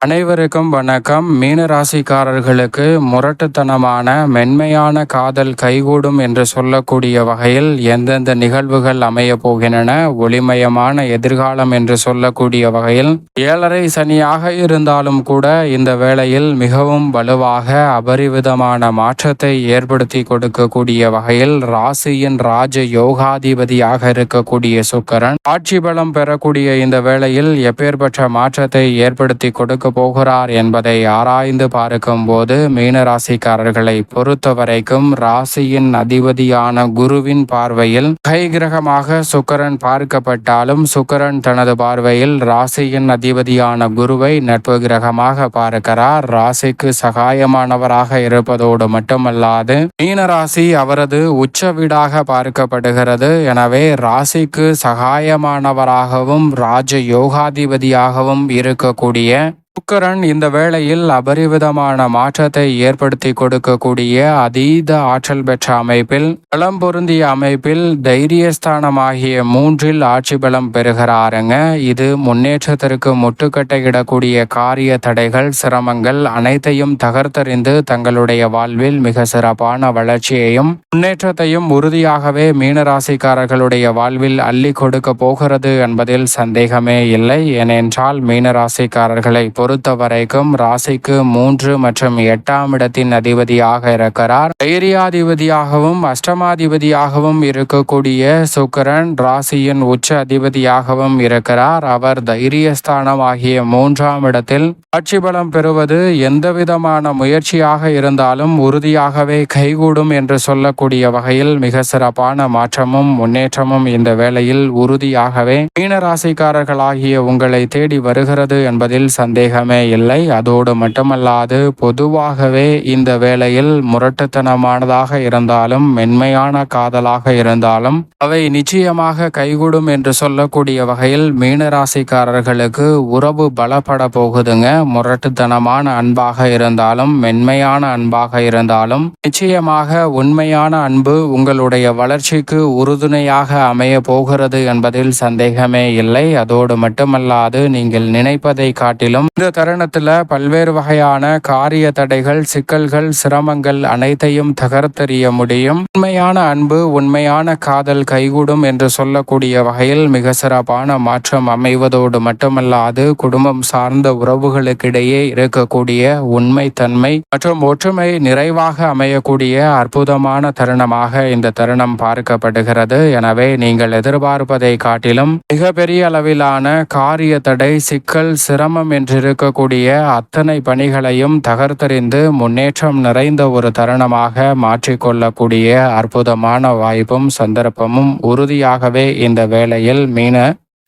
அனைவருக்கும் வணக்கம். மீன ராசிக்காரர்களுக்கு முரட்டுத்தனமான மென்மையான காதல் கைகூடும் என்று சொல்லக்கூடிய வகையில் எந்தெந்த நிகழ்வுகள் அமைய போகின்றன ஒளிமயமான எதிர்காலம் என்று சொல்லக்கூடிய வகையில் ஏழரை சனியாக இருந்தாலும் கூட இந்த வேளையில் மிகவும் வலுவாக அபரிவிதமான மாற்றத்தை ஏற்படுத்தி கொடுக்கக்கூடிய வகையில் ராசியின் ராஜ யோகாதிபதியாக இருக்கக்கூடிய சுக்கரன் ஆட்சி பலம் பெறக்கூடிய இந்த வேளையில் எப்பேற்பட்ட மாற்றத்தை ஏற்படுத்தி கொடுக்க போகிறார் என்பதை ஆராய்ந்து பார்க்கும் போது மீனராசிக்காரர்களை பொறுத்த வரைக்கும் ராசியின் அதிபதியான குருவின் பார்வையில் கை கிரகமாக சுக்கரன் பார்க்கப்பட்டாலும் சுக்கரன் தனது பார்வையில் ராசியின் அதிபதியான குருவை நட்பு கிரகமாக பார்க்கிறார். ராசிக்கு சகாயமானவராக இருப்பதோடு மட்டுமல்லாது மீனராசி அவரது உச்ச வீடாக பார்க்கப்படுகிறது. எனவே ராசிக்கு சகாயமானவராகவும் ராஜ யோகாதிபதியாகவும் இருக்கக்கூடிய சுக்கரன் இந்த வேளையில் அபரிவிதமான மாற்றத்தை ஏற்படுத்தி கொடுக்கக்கூடிய அதீத ஆற்றல் பெற்ற அமைப்பில் பலம் பொருந்திய அமைப்பில் தைரியஸ்தானமாகிய மூன்றில் ஆட்சி பலம் பெறுகிறாருங்க. இது முன்னேற்றத்திற்கு முட்டுக்கட்டையிடக்கூடிய காரிய தடைகள் சிரமங்கள் அனைத்தையும் தகர்த்தறிந்து தங்களுடைய வாழ்வில் மிக சிறப்பான வளர்ச்சியையும் முன்னேற்றத்தையும் உறுதியாகவே மீனராசிக்காரர்களுடைய வாழ்வில் அள்ளி கொடுக்க போகிறது என்பதில் சந்தேகமே இல்லை. ஏனென்றால் மீனராசிக்காரர்களை பொறுத்த வரைக்கும் ராசிக்கு மூன்று மற்றும் எட்டாம் இடத்தின் அதிபதியாக இருக்கிறார். தைரியாதிபதியாகவும் அஷ்டமாதிபதியாகவும் இருக்கக்கூடிய சுக்கரன் ராசியின் உச்ச அதிபதியாகவும் இருக்கிறார். அவர் தைரியஸ்தானம் ஆகிய மூன்றாம் இடத்தில் ஆட்சி பலம் பெறுவது எந்த விதமான முயற்சியாக இருந்தாலும் உறுதியாகவே கைகூடும் என்று சொல்லக்கூடிய வகையில் மிக சிறப்பான மாற்றமும் முன்னேற்றமும் இந்த வேளையில் உறுதியாகவே மீனராசிக்காரர்களாகிய உங்களை தேடி வருகிறது என்பதில் சந்தேகம் சந்தேகமே இல்லை. அதோடு மட்டுமல்லாது பொதுவாகவே இந்த வேளையில் முரட்டுத்தனமானதாக இருந்தாலும் மென்மையான காதலாக இருந்தாலும் அவை நிச்சயமாக கைகூடும் என்று சொல்லக்கூடிய வகையில் மீனராசிக்காரர்களுக்கு உறவு பலப்பட போகுதுங்க. முரட்டுத்தனமான அன்பாக இருந்தாலும் மென்மையான அன்பாக இருந்தாலும் நிச்சயமாக உண்மையான அன்பு உங்களுடைய வளர்ச்சிக்கு உறுதுணையாக அமைய போகிறது என்பதில் சந்தேகமே இல்லை. அதோடு மட்டுமல்லாது நீங்கள் நினைப்பதை காட்டிலும் இந்த தருணத்தில் பல்வேறு வகையான காரிய தடைகள் சிக்கல்கள் சிரமங்கள் அனைத்தையும் தகர்த்தறிய முடியும். உண்மையான அன்பு உண்மையான காதல் கைகூடும் என்று சொல்லக்கூடிய வகையில் மிக சிறப்பான மாற்றம் அமைவதோடு மட்டுமல்லாது குடும்பம் சார்ந்த உறவுகளுக்கிடையே இருக்கக்கூடிய உண்மை தன்மை மற்றும் ஒற்றுமை நிறைவாக அமையக்கூடிய அற்புதமான தருணமாக இந்த தருணம் பார்க்கப்படுகிறது. எனவே நீங்கள் எதிர்பார்ப்பதை காட்டிலும் மிகப்பெரிய அளவிலான காரிய தடை சிக்கல் சிரமம் என்று இருக்கக்கூடிய அத்தனை பணிகளையும் தகர்த்தறிந்து முன்னேற்றம் நிறைந்த ஒரு தருணமாக மாற்றிக்கொள்ளக்கூடிய அற்புதமான வாய்ப்பும் சந்தர்ப்பமும் உறுதியாகவே இந்த வேளையில் மீன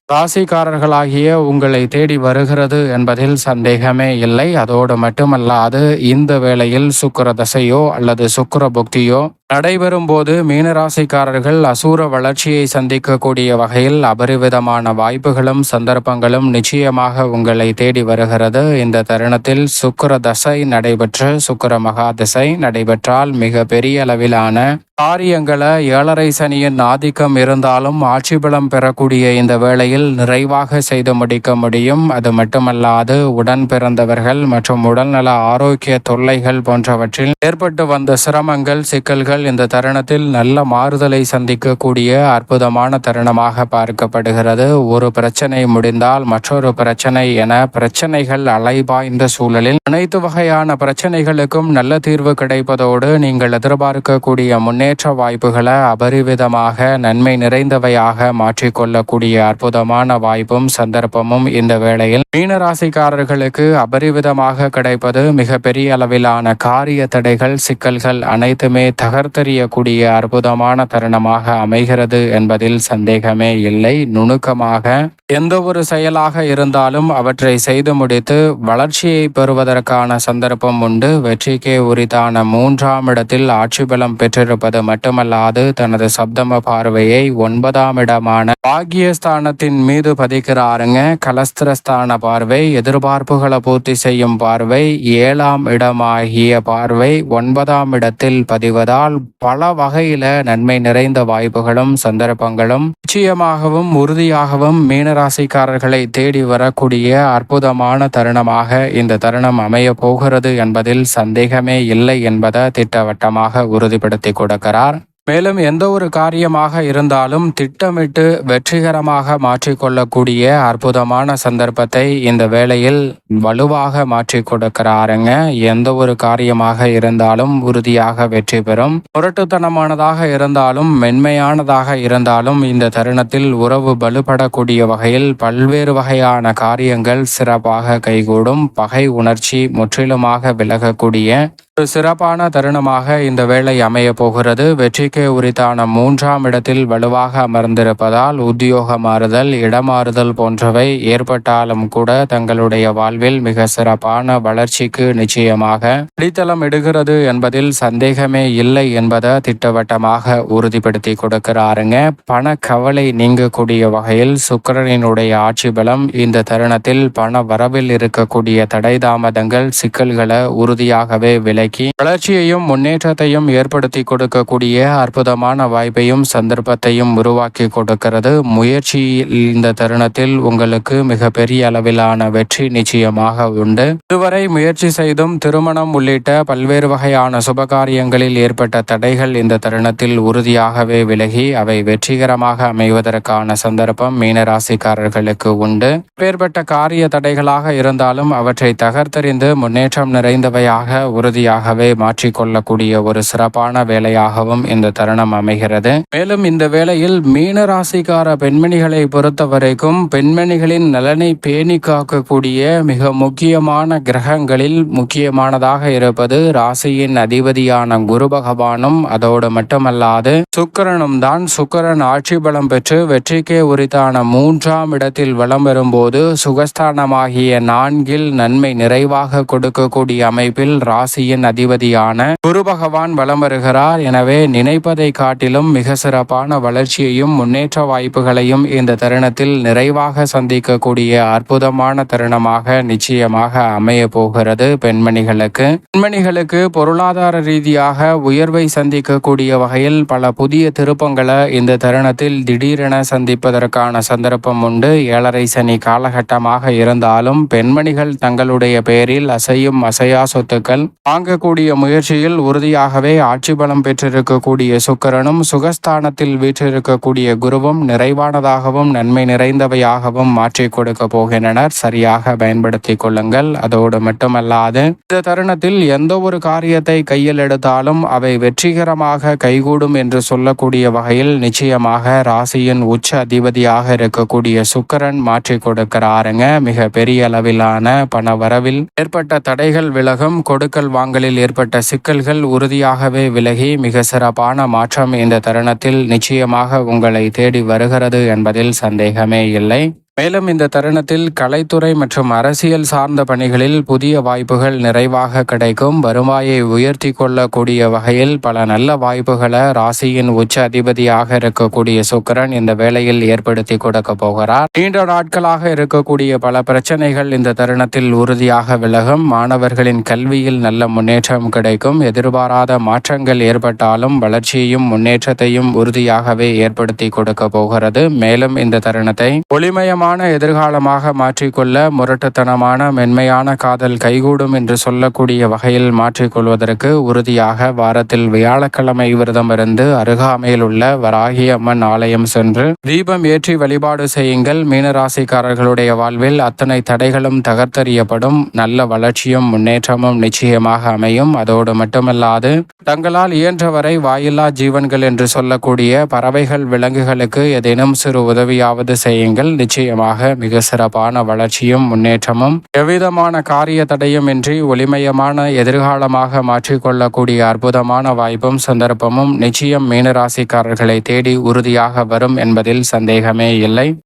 ராசிக்காரர்களாகிய உங்களை தேடி வருகிறது என்பதில் சந்தேகமே இல்லை. அதோடு மட்டுமல்லாது இந்த வேளையில் சுக்கர தசையோ அல்லது சுக்கர புக்தியோ நடைபெறும் போது மீனராசிக்காரர்கள் அசூர வளர்ச்சியை சந்திக்கக்கூடிய வகையில் அபரிவிதமான வாய்ப்புகளும் சந்தர்ப்பங்களும் நிச்சயமாக உங்களை தேடி வருகிறது. இந்த தருணத்தில் சுக்கர தசை நடைபெற்று சுக்கர மகா தசை நடைபெற்றால் மிக பெரிய அளவிலான காரியங்களை ஏழரை சனியின் ஆதிக்கம் இருந்தாலும் ஆட்சி பலம் பெறக்கூடிய இந்த வேளையில் நிறைவாக செய்து முடிக்க முடியும். அது மட்டுமல்லாது உடன் பிறந்தவர்கள் மற்றும் உடல்நல ஆரோக்கிய தொல்லைகள் போன்றவற்றில் ஏற்பட்டு வந்த சிரமங்கள் சிக்கல்கள் இந்த தருணத்தில் நல்ல மாறுதலை சந்திக்கக்கூடிய அற்புதமான தருணமாக பார்க்கப்படுகிறது. ஒரு பிரச்சனை முடிந்தால் மற்றொரு பிரச்சனை என பிரச்சனைகள் அலைபாய்ந்த சூழலில் அனைத்து வகையான பிரச்சனைகளுக்கும் நல்ல தீர்வு கிடைப்பதோடு நீங்கள் எதிர்பார்க்கக்கூடிய முன்னேற்ற வாய்ப்புகளை அபரிவிதமாக நன்மை நிறைந்தவையாக மாற்றிக்கொள்ளக்கூடிய அற்புதம் அற்புதமான வாய்ப்பும் சந்தர்ப்பமும் இந்த வேளையில் மீனராசிக்காரர்களுக்கு அபரிவிதமாக கிடைப்பது மிக பெரிய அளவிலான காரிய தடைகள் சிக்கல்கள் அனைத்துமே தகர்த்தெறியக்கூடிய அற்புதமான தருணமாக அமைகிறது என்பதில் சந்தேகமே இல்லை. நுணுக்கமாக எந்த ஒரு செயலாக இருந்தாலும் அவற்றை செய்து முடித்து வளர்ச்சியை பெறுவதற்கான சந்தர்ப்பம் உண்டு. வெற்றிக்கே உரித்தான மூன்றாம் இடத்தில் ஆட்சி பலம் பெற்றிருப்பது மட்டுமல்லாது தனது சப்தம பார்வையை ஒன்பதாம் இடமான பாகியஸ்தானத்தின் வீட்டின் மீது பதிக்கிறாருங்க. கலஸ்திரஸ்தான பார்வை எதிர்பார்ப்புகளை பூர்த்தி செய்யும் பார்வை ஏழாம் இடமாகிய பார்வை ஒன்பதாம் இடத்தில் பதிவதால் பல வகையில நன்மை நிறைந்த வாய்ப்புகளும் சந்தர்ப்பங்களும் நிச்சயமாகவும் உறுதியாகவும் மீனராசிக்காரர்களை தேடி வரக்கூடிய அற்புதமான தருணமாக இந்த தருணம் அமைய போகிறது என்பதில் சந்தேகமே இல்லை என்பதை திட்டவட்டமாக உறுதிப்படுத்தி கொடுக்கிறார். மேலும் எந்த ஒரு காரியமாக இருந்தாலும் திட்டமிட்டு வெற்றிகரமாக மாற்றிக்கொள்ளக்கூடிய அற்புதமான சந்தர்ப்பத்தை இந்த வேளையில் வலுவாக மாற்றி கொடுக்கிறாருங்க. எந்த ஒரு காரியமாக இருந்தாலும் உறுதியாக வெற்றி பெறும். முரட்டுத்தனமானதாக இருந்தாலும் மென்மையானதாக இருந்தாலும் இந்த தருணத்தில் உறவு வலுப்படக்கூடிய வகையில் பல்வேறு வகையான காரியங்கள் சிறப்பாக கைகூடும். பகை உணர்ச்சி முற்றிலுமாக விலகக்கூடிய ஒரு சிறப்பான தருணமாக இந்த வேலை அமைய போகிறது. வெற்றிக்கு உரித்தான மூன்றாம் இடத்தில் வலுவாக அமர்ந்திருப்பதால் உத்தியோக மாறுதல் இடமாறுதல் போன்றவை ஏற்பட்டாலும் கூட தங்களுடைய வாழ்வில் மிக சிறப்பான வளர்ச்சிக்கு நிச்சயமாக அடித்தளம் எடுகிறது என்பதில் சந்தேகமே இல்லை என்பதை திட்டவட்டமாக உறுதிப்படுத்தி கொடுக்கிறாருங்க. பண கவலை நீங்கக்கூடிய வகையில் சுக்கரனினுடைய ஆட்சி பலம் இந்த தருணத்தில் பண வரவில் இருக்கக்கூடிய தடை தாமதங்கள் சிக்கல்களை உறுதியாகவே விலை விலக்கி வளர்ச்சியையும் முன்னேற்றத்தையும் ஏற்படுத்தி கொடுக்கக்கூடிய அற்புதமான வாய்ப்பையும் சந்தர்ப்பத்தையும் உருவாக்கி கொடுக்கிறது. முயற்சி இந்த தருணத்தில் உங்களுக்கு மிகப்பெரிய அளவிலான வெற்றி நிச்சயமாக உண்டு. இதுவரை முயற்சி செய்தும் திருமணம் உள்ளிட்ட பல்வேறு வகையான சுபகாரியங்களில் ஏற்பட்ட தடைகள் இந்த தருணத்தில் உறுதியாகவே விலகி அவை வெற்றிகரமாக அமைவதற்கான சந்தர்ப்பம் மீனராசிக்காரர்களுக்கு உண்டு. பேர்பட்ட காரிய தடைகளாக இருந்தாலும் அவற்றை தகர்த்தறிந்து முன்னேற்றம் நிறைந்தவையாக உறுதியாக வேலையாகவே மாற்றிக்கொள்ளக்கூடிய ஒரு சிறப்பான வேலையாகவும் இந்த தருணம் அமைகிறது. மேலும் இந்த வேளையில் மீன ராசிக்கார பெண்மணிகளை பொறுத்த வரைக்கும் பெண்மணிகளின் நலனை பேணி காக்கக்கூடிய மிக முக்கியமான கிரகங்களில் முக்கியமானதாக இருப்பது ராசியின் அதிபதியான குரு பகவானும் அதோடு மட்டுமல்லாது சுக்கரனும் தான். சுக்கரன் ஆட்சி பலம் பெற்று வெற்றிக்கே உரித்தான மூன்றாம் இடத்தில் வலம் வரும்போது சுகஸ்தானமாகிய நான்கில் நன்மை நிறைவாக கொடுக்கக்கூடிய அமைப்பில் ராசியின் கிரகத்தின் அதிபதியான குரு பகவான் வலம் வருகிறார். எனவே நினைப்பதை காட்டிலும் மிக சிறப்பான வளர்ச்சியையும் முன்னேற்ற வாய்ப்புகளையும் இந்த தருணத்தில் நிறைவாக சந்திக்கக்கூடிய அற்புதமான தருணமாக நிச்சயமாக அமைய போகிறது பெண்மணிகளுக்கு. பெண்மணிகளுக்கு பொருளாதார ரீதியாக உயர்வை சந்திக்கக்கூடிய வகையில் பல புதிய திருப்பங்களை இந்த தருணத்தில் திடீரென சந்திப்பதற்கான சந்தர்ப்பம் உண்டு. ஏழரை சனி காலகட்டமாக இருந்தாலும் பெண்மணிகள் தங்களுடைய பெயரில் அசையும் அசையா சொத்துக்கள் வாங்க இருக்கக்கூடிய முயற்சியில் உறுதியாகவே ஆட்சி பலம் பெற்றிருக்கக்கூடிய சுக்கரனும் சுகஸ்தானத்தில் வீற்றிருக்கக்கூடிய குருவும் நிறைவானதாகவும் நன்மை நிறைந்தவையாகவும் மாற்றி கொடுக்க போகின்றனர். சரியாக பயன்படுத்தி கொள்ளுங்கள். அதோடு மட்டுமல்லாது இந்த தருணத்தில் எந்த ஒரு காரியத்தை கையில் எடுத்தாலும் அவை வெற்றிகரமாக கைகூடும் என்று சொல்லக்கூடிய வகையில் நிச்சயமாக ராசியின் உச்ச அதிபதியாக இருக்கக்கூடிய சுக்கரன் மாற்றி கொடுக்கிறாருங்க. மிக பெரிய அளவிலான பண வரவில் ஏற்பட்ட தடைகள் விலகும் கொடுக்கல் வாங்கல் தொழில்களில் ஏற்பட்ட சிக்கல்கள் உறுதியாகவே விலகி மிக சிறப்பான மாற்றம் இந்த தருணத்தில் நிச்சயமாக உங்களை தேடி வருகிறது என்பதில் சந்தேகமே இல்லை. மேலும் இந்த தருணத்தில் கலைத்துறை மற்றும் அரசியல் சார்ந்த பணிகளில் புதிய வாய்ப்புகள் நிறைவாக கிடைக்கும். வருவாயை உயர்த்தி கொள்ளக்கூடிய வகையில் பல நல்ல வாய்ப்புகளை ராசியின் உச்ச அதிபதியாக இருக்கக்கூடிய சுக்கரன் இந்த வேளையில் ஏற்படுத்தி கொடுக்க போகிறார். நீண்ட நாட்களாக இருக்கக்கூடிய பல பிரச்சனைகள் இந்த தருணத்தில் உறுதியாக விலகும். மாணவர்களின் கல்வியில் நல்ல முன்னேற்றம் கிடைக்கும். எதிர்பாராத மாற்றங்கள் ஏற்பட்டாலும் வளர்ச்சியையும் முன்னேற்றத்தையும் உறுதியாகவே ஏற்படுத்தி கொடுக்க போகிறது. மேலும் இந்த தருணத்தை ஒளிமயம் சுகமான எதிர்காலமாக மாற்றிக்கொள்ள முரட்டுத்தனமான மென்மையான காதல் கைகூடும் என்று சொல்லக்கூடிய வகையில் மாற்றிக்கொள்வதற்கு உறுதியாக வாரத்தில் வியாழக்கிழமை விரதம் இருந்து அருகாமையில் உள்ள வராகி அம்மன் ஆலயம் சென்று தீபம் ஏற்றி வழிபாடு செய்யுங்கள். மீனராசிக்காரர்களுடைய வாழ்வில் அத்தனை தடைகளும் தகர்த்தறியப்படும். நல்ல வளர்ச்சியும் முன்னேற்றமும் நிச்சயமாக அமையும். அதோடு மட்டுமல்லாது தங்களால் இயன்றவரை வாயில்லா ஜீவன்கள் என்று சொல்லக்கூடிய பறவைகள் விலங்குகளுக்கு ஏதேனும் சிறு உதவியாவது செய்யுங்கள். நிச்சயம் நிச்சயமாக மிக சிறப்பான வளர்ச்சியும் முன்னேற்றமும் எவ்விதமான காரிய தடையும் இன்றி ஒளிமயமான எதிர்காலமாக மாற்றிக்கொள்ளக்கூடிய அற்புதமான வாய்ப்பும் சந்தர்ப்பமும் நிச்சயம் மீனராசிக்காரர்களை தேடி உறுதியாக வரும் என்பதில் சந்தேகமே இல்லை.